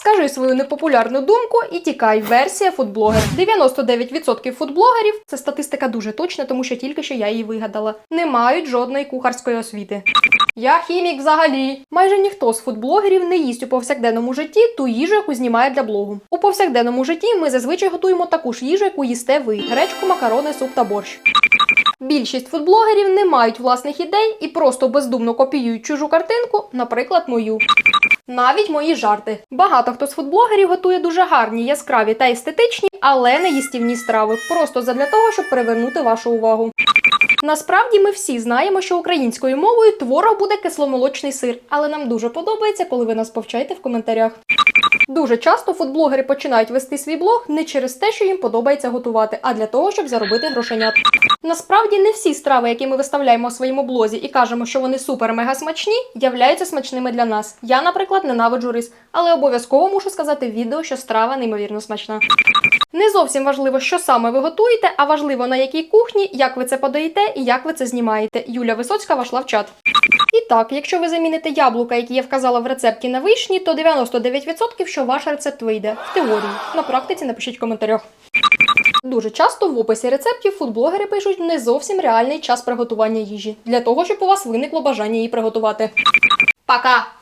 Скажи свою непопулярну думку і тікай. Версія фудблогер. 99% фудблогерів це статистика дуже точна, тому що тільки що я її вигадала. Не мають жодної кухарської освіти. Я хімік взагалі. Майже ніхто з фудблогерів не їсть у повсякденному житті ту їжу, яку знімає для блогу. У повсякденному житті ми зазвичай готуємо таку ж їжу, яку їсте ви: гречку, макарони, суп та борщ. Більшість фудблогерів не мають власних ідей і просто бездумно копіюють чужу картинку, наприклад, мою. Навіть мої жарти. Багато хто з фудблогерів готує дуже гарні, яскраві та естетичні, але не їстівні страви, просто задля того, щоб привернути вашу увагу. Насправді ми всі знаємо, що українською мовою творог буде кисломолочний сир, але нам дуже подобається, коли ви нас повчаєте в коментарях. Дуже часто фудблогери починають вести свій блог не через те, що їм подобається готувати, а для того, щоб заробити грошенят. Насправді не всі страви, які ми виставляємо у своєму блозі і кажемо, що вони супер-мега смачні, являються смачними для нас. Я, наприклад, ненавиджу рис, але обов'язково мушу сказати в відео, що страва неймовірно смачна. Не зовсім важливо, що саме ви готуєте, а важливо на якій кухні, як ви це подаєте і як ви це знімаєте. Юля Висоцька вошла в чат. І так, якщо ви заміните яблука, які я вказала в рецепті на вишні, то 99% що ваш рецепт вийде в теорії. На практиці напишіть в коментарях. Дуже часто в описі рецептів фудблогери пишуть не зовсім реальний час приготування їжі для того, щоб у вас виникло бажання її приготувати. Пока!